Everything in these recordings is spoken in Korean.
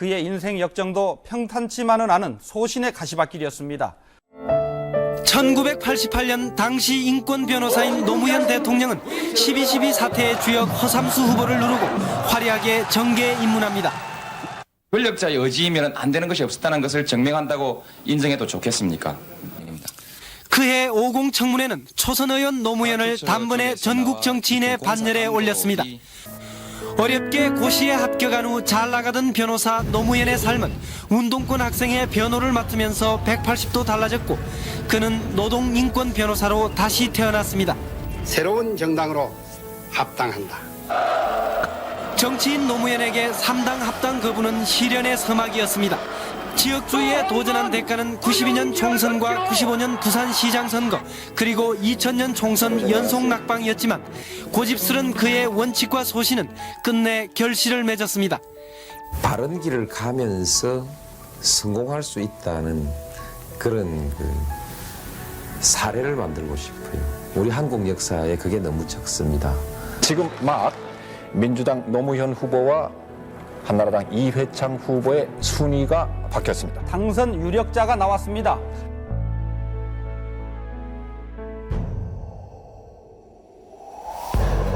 그의 인생 역정도 평탄치만은 않은 소신의 가시밭길이었습니다. 1988년 당시 인권 변호사인 노무현 대통령은 12.12 사태의 주역 허삼수 후보를 누르고 화려하게 정계에 입문합니다. 권력자의 의지이면 안 되는 것이 없었다는 것을 증명한다고 인정해도 좋겠습니까? 그해 50 청문회는 초선 의원 노무현을 단번에 전국 정치인의 반열에 올렸습니다. 어렵게 고시에 합격한 후 잘 나가던 변호사 노무현의 삶은 운동권 학생의 변호를 맡으면서 180도 달라졌고 그는 노동인권 변호사로 다시 태어났습니다. 새로운 정당으로 합당한다. 정치인 노무현에게 3당 합당 거부는 시련의 서막이었습니다. 지역주의에 도전한 대가는 92년 총선과 95년 부산시장 선거 그리고 2000년 총선 연속 낙방이었지만 고집스런 그의 원칙과 소신은 끝내 결실을 맺었습니다. 바른 길을 가면서 성공할 수 있다는 그런 그 사례를 만들고 싶어요. 우리 한국 역사에 그게 너무 적습니다. 지금 막 민주당 노무현 후보와 한나라당 이회창 후보의 순위가 바뀌었습니다. 당선 유력자가 나왔습니다.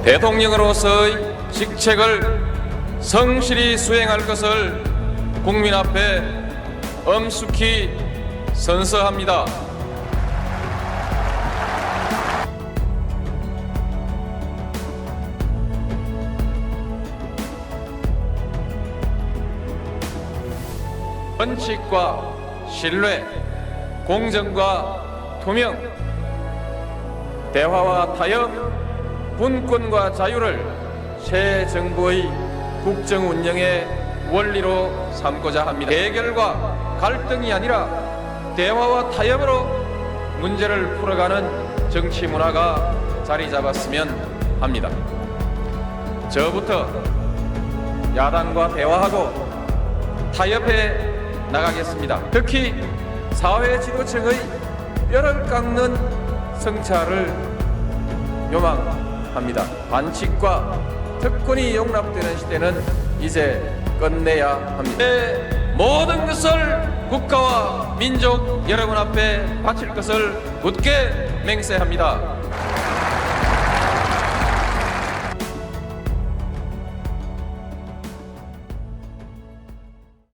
대통령으로서의 직책을 성실히 수행할 것을 국민 앞에 엄숙히 선서합니다. 원칙과 신뢰, 공정과 투명, 대화와 타협, 분권과 자유를 새 정부의 국정 운영의 원리로 삼고자 합니다. 대결과 갈등이 아니라 대화와 타협으로 문제를 풀어가는 정치 문화가 자리 잡았으면 합니다. 저부터 야당과 대화하고 타협해 나가겠습니다. 특히 사회 지도층의 뼈를 깎는 성찰을 요망합니다. 반칙과 특권이 용납되는 시대는 이제 끝내야 합니다. 내 모든 것을 국가와 민족 여러분 앞에 바칠 것을 굳게 맹세합니다.